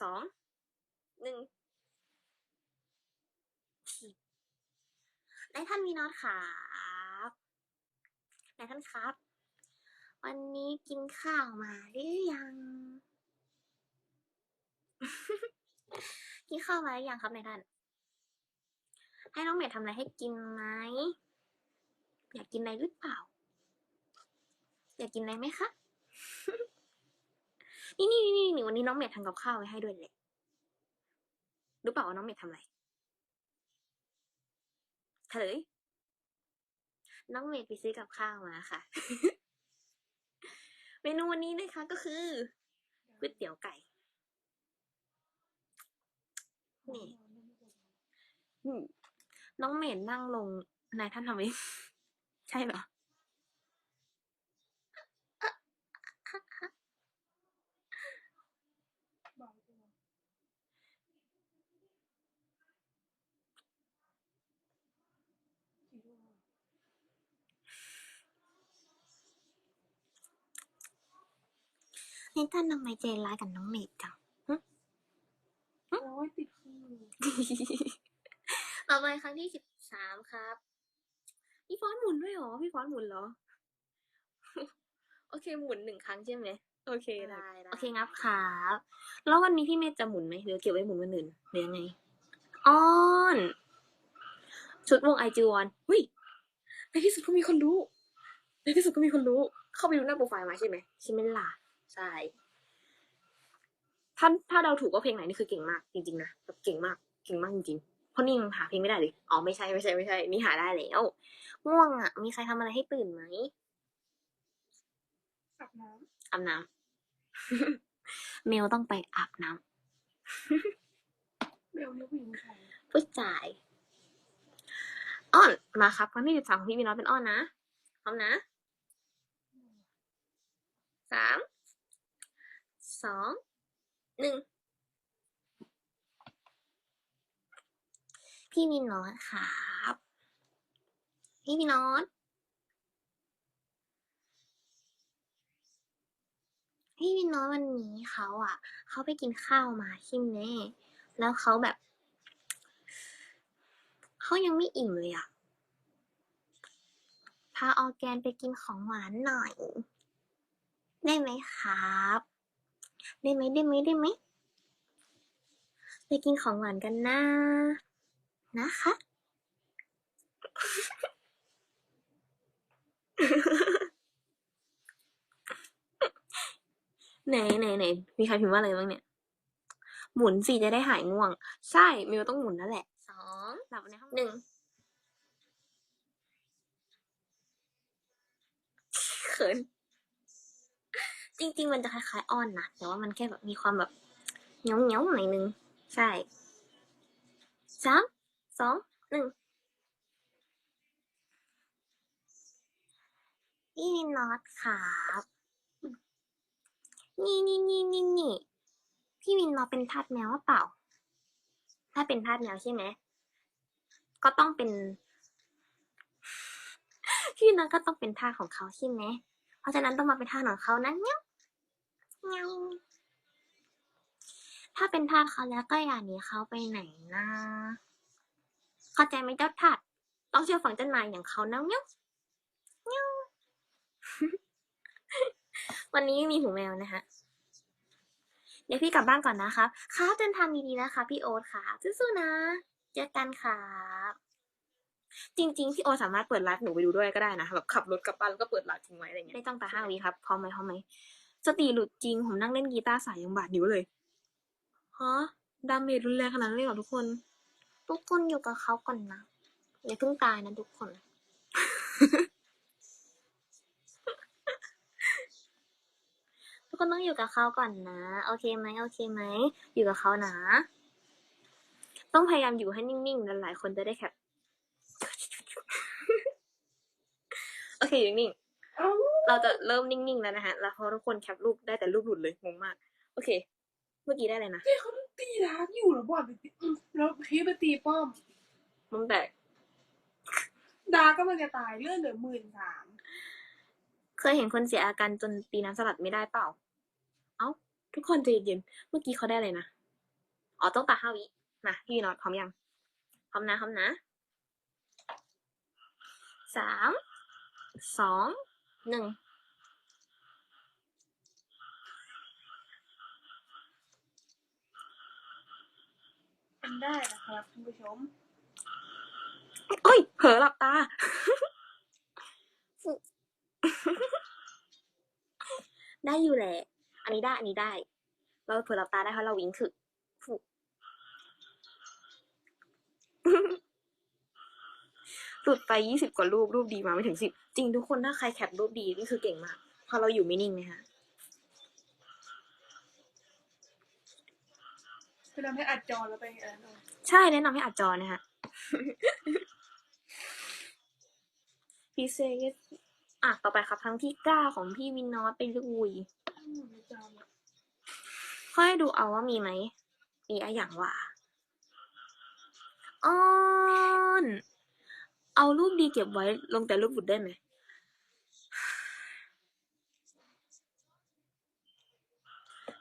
สอง หนึ่งนายท่านมีนอตครับนายท่านครับ วันนี้กินข้าวมาหรือยัง กินข้าวมาหรือยังครับนายท่าน ให้น้องเมดทำอะไรให้กินไหม อยากกินอะไรหรือเปล่า อยากกินอะไรไหมคะ นี่นี่นี่นี่วันนี้น้องเมดทำกับข้าวไว้ให้ด้วยแหละรู้เปล่าว่าน้องเมดทำอะไรเฉลยน้องเมดไปซื้อกับข้าวมาค่ะ เมนูวันนี้นะคะก็คือก๋วยเตี๋ยวไก่ นี่อืมน้องเมดนั่งลงนายท่านทำเองใช่เหรอ นายท่านทำไมใจร้ายกับน้องเมดจังโอ้ยติดคือต่อไปครั้งที่สิบสามครับ พี่ฟอนหมุนด้วยเหรอ พี่ฟอนหมุนเหรอ โอเคหมุนหนึ่งครั้งใช่ไหม โอเคได้โอเคงับครับ แล้ววันนี้พี่เมย์จะหมุนไหมหรือเก็บไว้หมุนวันอื่นหรือยังไงอ้อนชุดวงไอจีวอนวิในที่สุดก็มีคนรู้ ในที่สุดก็มีคนรู้ เข้าไปดูหน้าโปรไฟล์มาใช่ไหมใช่ไหมล่ะ ใช่ถ้าถ้าเราถูกว่าเพลงไหนนี่คือเก่งมากจริงๆนะแบบเก่งมากเก่งมากจริงๆเพราะนี่ยังหาเพลงไม่ได้เลยอ๋อไม่ใช่ไม่ใช่ไม่ใช่นี่หาได้แล้วง่วงอะ มีใครทำอะไรให้ตื่นไหมอาบน้อาบน้ำเมลต้องไปอาบน้ำำเบลเรียกผู้หญิงผู้ชายผู้จ่ายอ้อนมาครับครั้งที่สิบสามของพี่มีน้อยเป็นอ้อนนะพร้อมนะสาม สองหนึ่งพี่มีน้อยครับพี่มีน้อยพี่มีน้อยวันนี้เขาอะเขาไปกินข้าวมาใช่ไหมแล้วเขาแบบเขายังไม่อิ่มเลยอะพาออแกนไปกินของหวานหน่อย ได้ไหมครับ ได้ไหมได้ไหมได้ไหมไปกินของหวานกันนะ นะคะ ไหนไหนไหนมีใครพิมพ์ว่าอะไรบ้างเนี่ย หมุนสิจะได้หายง่วง ใช่มิวต้องหมุนนั่นแหละสองหลับในห้องหนึ่งเขิน จริง ๆ มันจะคล้ายๆอ้อนนะแต่ว่ามันแค่แบบมีความแบบเหนียวเหนียวๆหน่อยนึง ใช่สามสองหนึ่งพี่วินนอตครับนี่นี่นี่นี่นี่พี่วินนอตเป็นทาสแมวว่าเปล่า ถ้าเป็นทาสแมวใช่ไหม ก็ต้องเป็น พี่วินนอตก็ต้องเป็นทาสของเขาใช่ไหม เพราะฉะนั้นต้องมาเป็นทาสของเขานะเนี้ยเนี้ย ถ้าเป็นทาสเขาแล้วก็อย่าหนีเขาไปไหนนะ เข้าใจไหมเจ้าทาสต้องเชื่อฟังเจ้านายอย่างเขานะเนี้ยเนี้ยวันนี้มีหูแมวนะคะเดี๋ยวพี่กลับบ้านก่อนนะครับครับเดินทางดีๆนะคะ พี่โอ๊ตค่ะสู้ๆนะ เจอกันค่ะจริงๆพี่โอ๊ตสามารถเปิดไลฟ์หนูไปดูด้วยก็ได้นะแบบขับรถกลับบ้านแล้วก็เปิดไลฟ์ทิ้งไว้อะไรเงี้ยไม่ต้องตาห้าวีครับพร้อมไหมพร้อมไหม สติหลุดจริง ผมนั่งเล่นกีตาร์สายยังบาดนิ้วเลยฮะดาเมจรุนแรงขนาดนั้นเลยเหรอทุกคน ทุกคนอยู่กับเขาก่อนนะอย่าเพิ่งตายนะทุกคน ทุกคนต้องอยู่กับเขาก่อนนะ โอเคไหมโอเคไหม อยู่กับเขานะ ต้องพยายามอยู่ให้นิ่งๆ หลายๆคนจะได้แคปโอเคอยู่นิ่ง เอ้าๆเราจะเริ่มนิ่งๆแล้วนะฮะแล้วพอทุกคนแคปรูปได้แต่รูปหลุดเลยงงมาก โอเค เมื่อกี้ได้เลยนะที่เขาตีร้านอยู่แล้วบอดไปตีอืมแล้วพี่ไปตีป้อมมุมแตกดาก็มันจะตายเลื่อนเหลือหมื่นสามเคยเห็นคนเสียอาการจนตีน้ำสลัดไม่ได้เปล่า เอ้า ทุกคนใจเย็นๆเมื่อกี้เขาได้เลยนะอ๋อต้องตัดห้าวิมาพี่น็อตพร้อมยังพร้อมนะพร้อมนะสามสอง หนึ่งมันได้นะครับคุณผู้ชมเอ้ยเผลอหลับตาได้อยู่แหละ อันนี้ได้ อันนี้ได้ เราเผลอหลับตาได้เพราะเราวิงคือฟุ หลุดไปยี่สิบกว่ารูปรูปดีมาไม่ถึงสิบจริงทุกคนถ้าใครแคปรูปดีนี่คือเก่งมากพอเราอยู่ไม่นิ่งนะคะคือทำให้อัดจอแล้วไปอะไรนั่นเอาใช่แนะนำให้อัดจอนะคะพี่เซกอะ ต่อไปครับครั้งที่เก้าของพี่วินนอตไปลุยอืมในจอเนี่ยค่อยดูเอาว่ามีไหม มีอะอย่างว่าออน เอารูปดีเก็บไว้ลงแต่รูปบุดได้ไหม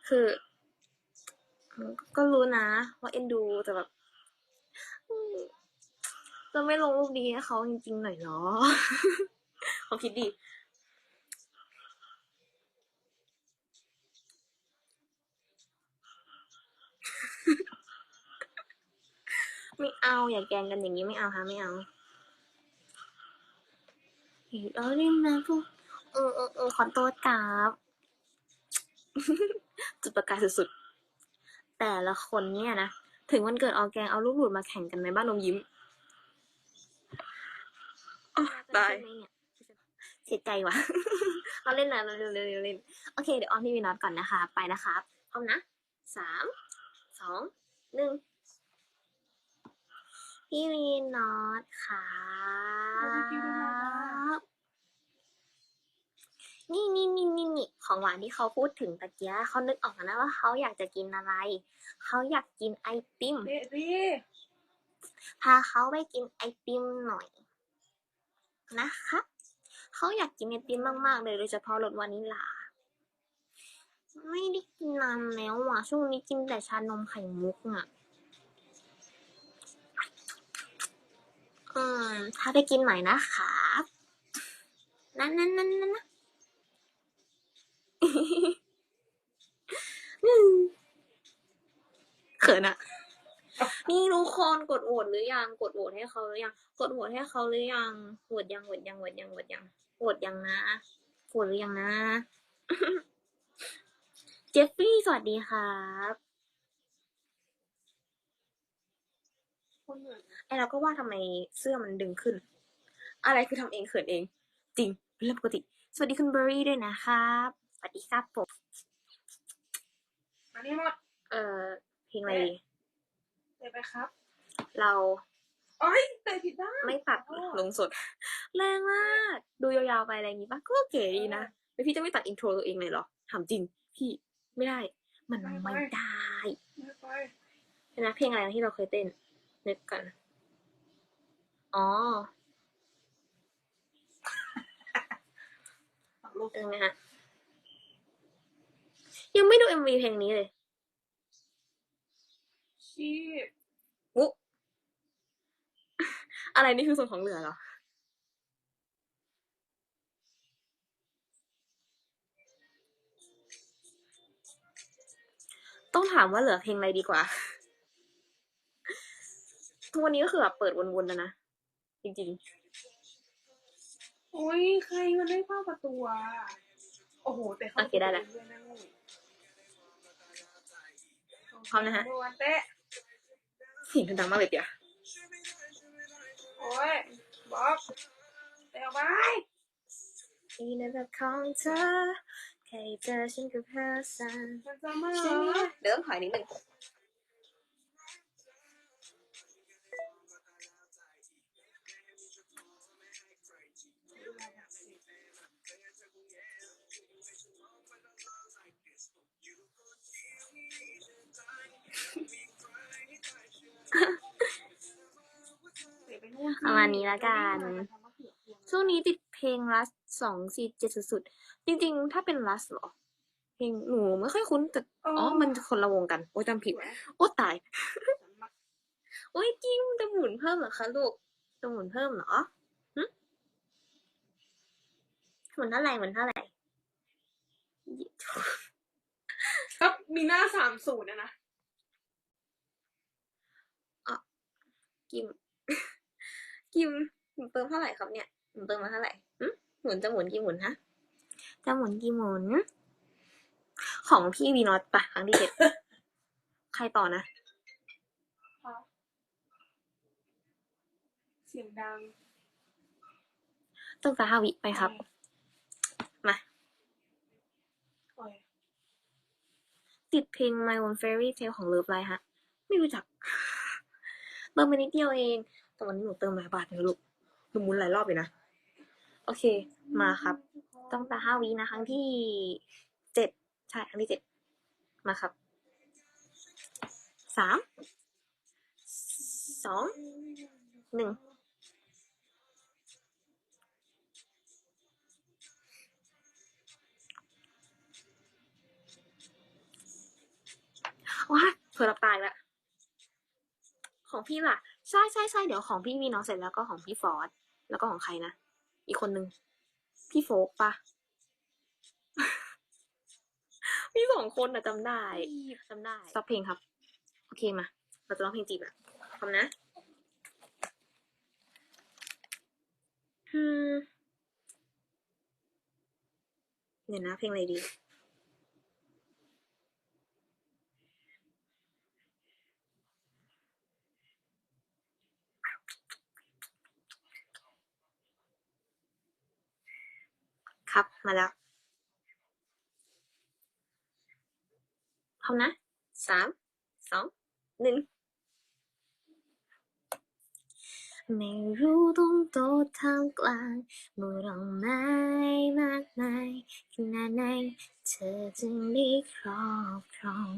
คือก็รู้นะว่าเอ็นดูแต่แบบจะไม่ลงรูปดีให้เขาจริงๆหน่อยเหรอเขาคิดดีไม่เอาอย่าแกงกันอย่างนี้ไม่เอาค่ะไม่เอา เฮ้ยเอาเล่นนะพวกเออเออเออขอโทษครับจุดประกายสุดๆ แต่ละคนเนี่ยนะ ถึงวันเกิดออร์แกงเอาลูกหลุดมาแข่งกันไหมบ้านนมยิ้มอ้าวตายเสียใจว่ะเราเล่นนะเราเล่นเล่นเล่นเล่นโอเค เดี๋ยวออมพี่วีนอตก่อนนะคะ ไปนะครับพร้อมนะสามสองหนึ่งพี่วีนอตครับ นี่นี่นี่นี่นี่ของหวานที่เขาพูดถึงตะเกียเขานึกออกแล้วนะว่าเขาอยากจะกินอะไร เขาอยากกินไอติม เดะดิพาเขาไปกินไอติมหน่อย นะคะ เขาอยากกินไอติมมากๆเลยโดยเฉพาะรสวานิลา ไม่ได้กินนานแล้วอะ ช่วงนี้กินแต่ชานมไข่มุกอะอืมถ้าไปกินหน่อยนะครับนั่นนั่นนั่นนั่นนะ อืมเขินอะนี่ทุกคนกดโหวตหรือยัง กดโหวตให้เขาหรือยัง กดโหวตให้เขาหรือยังโหวตยังโหวตยังโหวตยังโหวตยังโหวตยังนะโหวตหรือยังนะ เจฟฟี่สวัสดีครับคนอื่นไอเราก็ว่าทำไมเสื้อมันดึงขึ้น อะไรคือทำเองเขินเอง จริงเป็นเรื่องปกติ สวัสดีคุณเบอร์รี่ด้วยนะครับ สวัสดีครับผมอันนี้หมดเอ่อ เพลงอะไรดีเดี๋ยวไปครับ เราโอ้ยเตะผิดด้านไม่ตัดลงสด แรงมาก ดูยาวๆไปอะไรอย่างงี้ปะก็เก๋ดีนะแล้วพี่จะไม่ตัดอินโทรตัวเองเลยเหรอถามจริง พี่ไม่ได้ มันไม่ได้ไม่ไปเห็นไหมเพลงอะไรนะที่เราเคยเต้นนึกกัน อ๋อตัดลูกเออนะฮะยังไม่ดูเอ็มวีเพลงนี้เลย ชีพวุอะไรนี่คือส่วนของเหลือเหรอ ต้องถามว่าเหลือเพลงอะไรดีกว่า ทุกวันนี้ก็คือแบบเปิดวนๆแล้วนะ จริงโอ้ยใครมันได้เข้าประตูอะโอ้โห แต่เข้าโอเคได้ละประตูด้วยนะงูพร้อมนะฮะ โดนเตะๆ เสียงดังมากเลยเปียโอ้ยบ๊อบเตะออกไปนี่นะแบบของเธอแค่เจอฉันก็เพลสันมันจะมาใช่ไหมเดี๋ยวต้องถอยนิดนึง ปนู่นสิประมาณนี้ละกัน ช่วงนี้ติดเพลงรัสสองสี่เจ็ดสุดๆจริงๆ ถ้าเป็นรัสเหรอ เพลงหนูไม่ค่อยคุ้นแต่อ๋อ มันคนละวงกัน โอ้ยจำผิด โอ้ตาย โอ้ยกิมจะหมุนเพิ่มเหรอคะลูกจะหมุนเพิ่มเหรอหึหมุนเท่าไหร่หมุนเท่าไหร่ก็มีหน้าสามศูนย์นะนะกิม กิมหมุนเติมเท่าไหร่ครับเนี่ยหมุนเติมมาเท่าไหร่หึหมุนจะหมุนกี่หมุนฮะจะหมุนกี่หมุน ของพี่วีนอตปะครั้งที่เจ็ดใครต่อนะเสียงดังต้องตาห้าวิไปครับ มาโอ้ยติดเพลง My Own Fairy Tale ของ Love Live ฮะ ไม่รู้จักเติมไปนิดเดียวเอง แต่วันนี้หนูเติมหลายบาทเลยลูกหนูหมุนหลายรอบเลยนะ โอเค มาครับ ต้องตาห้าวินะ ครั้งที่เจ็ดใช่ ครั้งที่เจ็ดมาครับสามสองหนึ่งว้าเผื่อรับตายละของพี่ล่ะ ใช่ใช่ใช่เดี๋ยวของพี่มีน้องเสร็จแล้วก็ของพี่ฟอร์ดแล้วก็ของใครนะ อีกคนนึง พี่โฟกปะมีสองคนอะจำได้จำได้ซับเพลงครับ โอเคมา เราจะร้องเพลงจีบอะพร้อมนะอืมเดี๋ยวนะเพลงอะไรดี ครับมาแล้วพร้อมนะสามสองหนึ่งไม่รู้ต้องโตทามกลางมู่ดอกไม้มากมายขนาดไหนเธอจึงได้ครอบครอง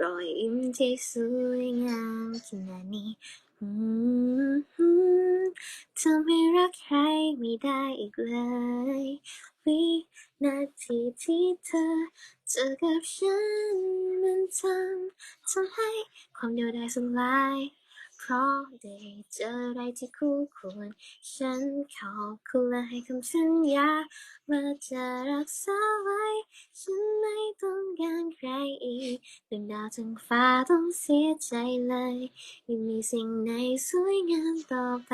รอยยิ้มที่สวยงามขนาดนี้ เธอไม่รักใครไม่ได้อีกเลย วินาทีที่เธอเจอกับฉันมันทำทำให้ความเดียวดายสลาย เพราะได้เจออะไรที่คู่ควร ฉันขอบคุณและให้คำสัญญาว่าจะรักษาไว้ ฉันไม่ต้องการใครอีกดวงดาวทั้งฟ้าต้องเสียใจเลยไม่มีสิ่งไหนสวยงามต่อไป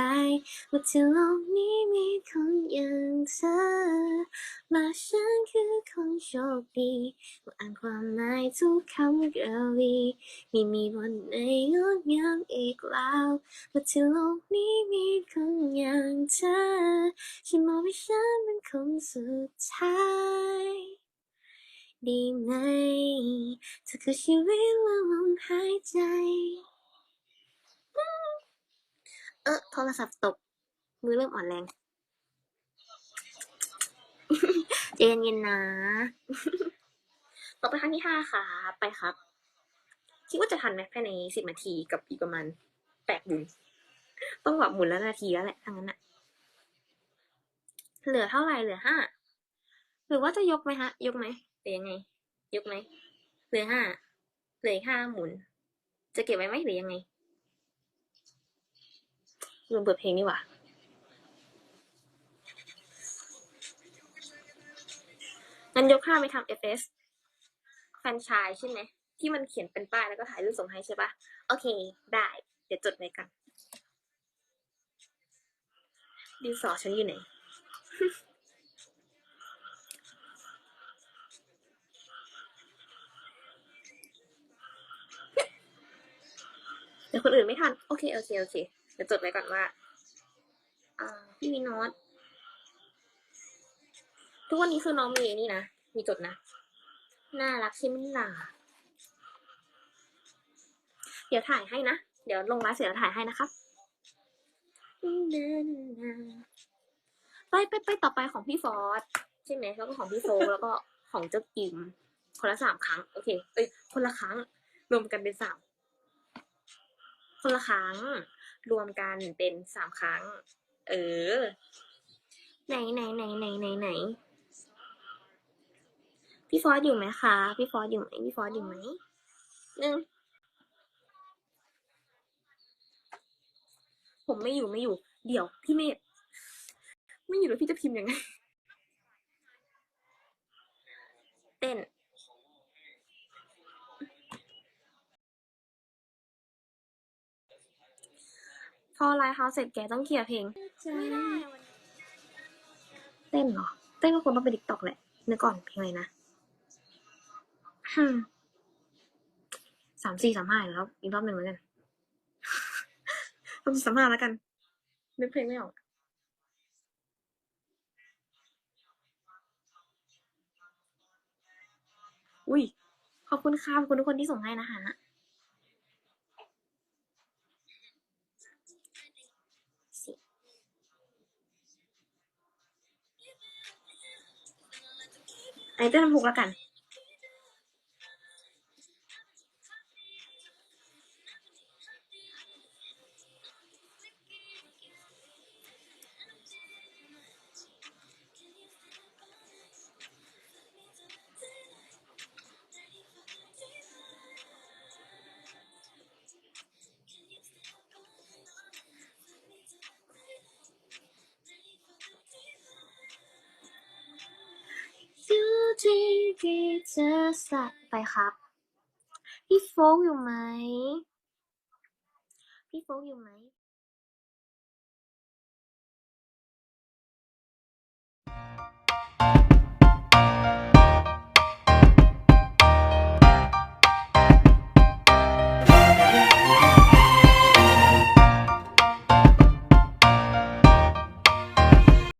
ว่าที่โลกนี้มีคนอย่างเธอและฉันคือคนโชคดีว่าอ่านความหมายทุกคำกระวีไม่มีวันไหนงดงามอีกแล้วว่าที่โลกนี้มีคนอย่างเธอฉันมองว่าฉันเป็นคนสุดท้ายดีไหมเธอคือชีวิตและลมหายใจ เออโทรศัพท์ตก มือเริ่มอ่อนแรงใจเย็นๆนะ ต่อไปครั้งที่ห้าค่ะ ไปครับ คิดว่าจะทันไหมภายในสิบนาทีกับอีกประมาณ แปดบุญต้องแบบหมุนละนาทีแล้วแหละทั้งนั้นอะเหลือเท่าไหร่เหลือห้าหรือว่าจะยกไหมฮะ ยกไหมหรือยังไง ยกไหมเหลือห้าเหลืออีกห้าหมุน จะเก็บไว้ไหมหรือยังไงลืมเปิดเพลงนี่หว่างั้นยกห้าไปทำ FS แฟนชายใช่ไหมที่มันเขียนเป็นป้ายแล้วก็ถ่ายรูปส่งให้ใช่ปะโอเค ได้ ดี๋ยวจดไว้กัน ดินสอฉันอยู่ไหนเดี๋ยวคนอื่นไม่ทัน โอเค โอเค โอเค เดี๋ยวจดไว้ก่อนว่า อ่า พี่มีโน้ตทุกวันนี้คือน้องมีนี่นะ มีจดนะ น่ารักใช่ไหมล่ะ เดี๋ยวถ่ายให้นะ เดี๋ยวลงไลฟ์เสร็จแล้วถ่ายให้นะครับไปไปไปต่อไปของพี่ฟอร์ดใช่ไหมแล้วก็ของพี่โฟกแล้วก็ของเจ้ากิม คนละสามครั้ง โอเค เอ้ย คนละครั้ง รวมกันเป็นสามคนละครั้ง รวมกันเป็นสามครั้ง เออ ไหนไหนไหนไหนไหนไหนพี่ฟอสอยู่ไหมคะ พี่ฟอสอยู่ไหมพี่ฟอสอยู่ไหมหนึ่ง ผมไม่อยู่ไม่อยู่ เดี๋ยวพี่เมธไม่อยู่แล้วพี่จะพิมพ์ยังไง เต้นพอไลฟ์เฮาส์เสร็จแกต้องเคลียร์เพลงไม่ได้เต้นเหรอ เต้นก็คงต้องไปติ๊กต็อกแหละนึกก่อนเพลงอะไรนะฮึมสามสี่สามห้าแล้ว อีกรอบหนึ่งแล้วกัน สามสามห้าแล้วกัน นึกเพลงไม่ออกอุ้ย ขอบคุณค่ะขอบคุณทุกคนที่ส่งให้นะคะสิอันนี้เต้นทำถูกแล้วกัน ที่จะสัไปครับ พี่โฟกอยู่ไหม พี่โฟกอยู่ไหม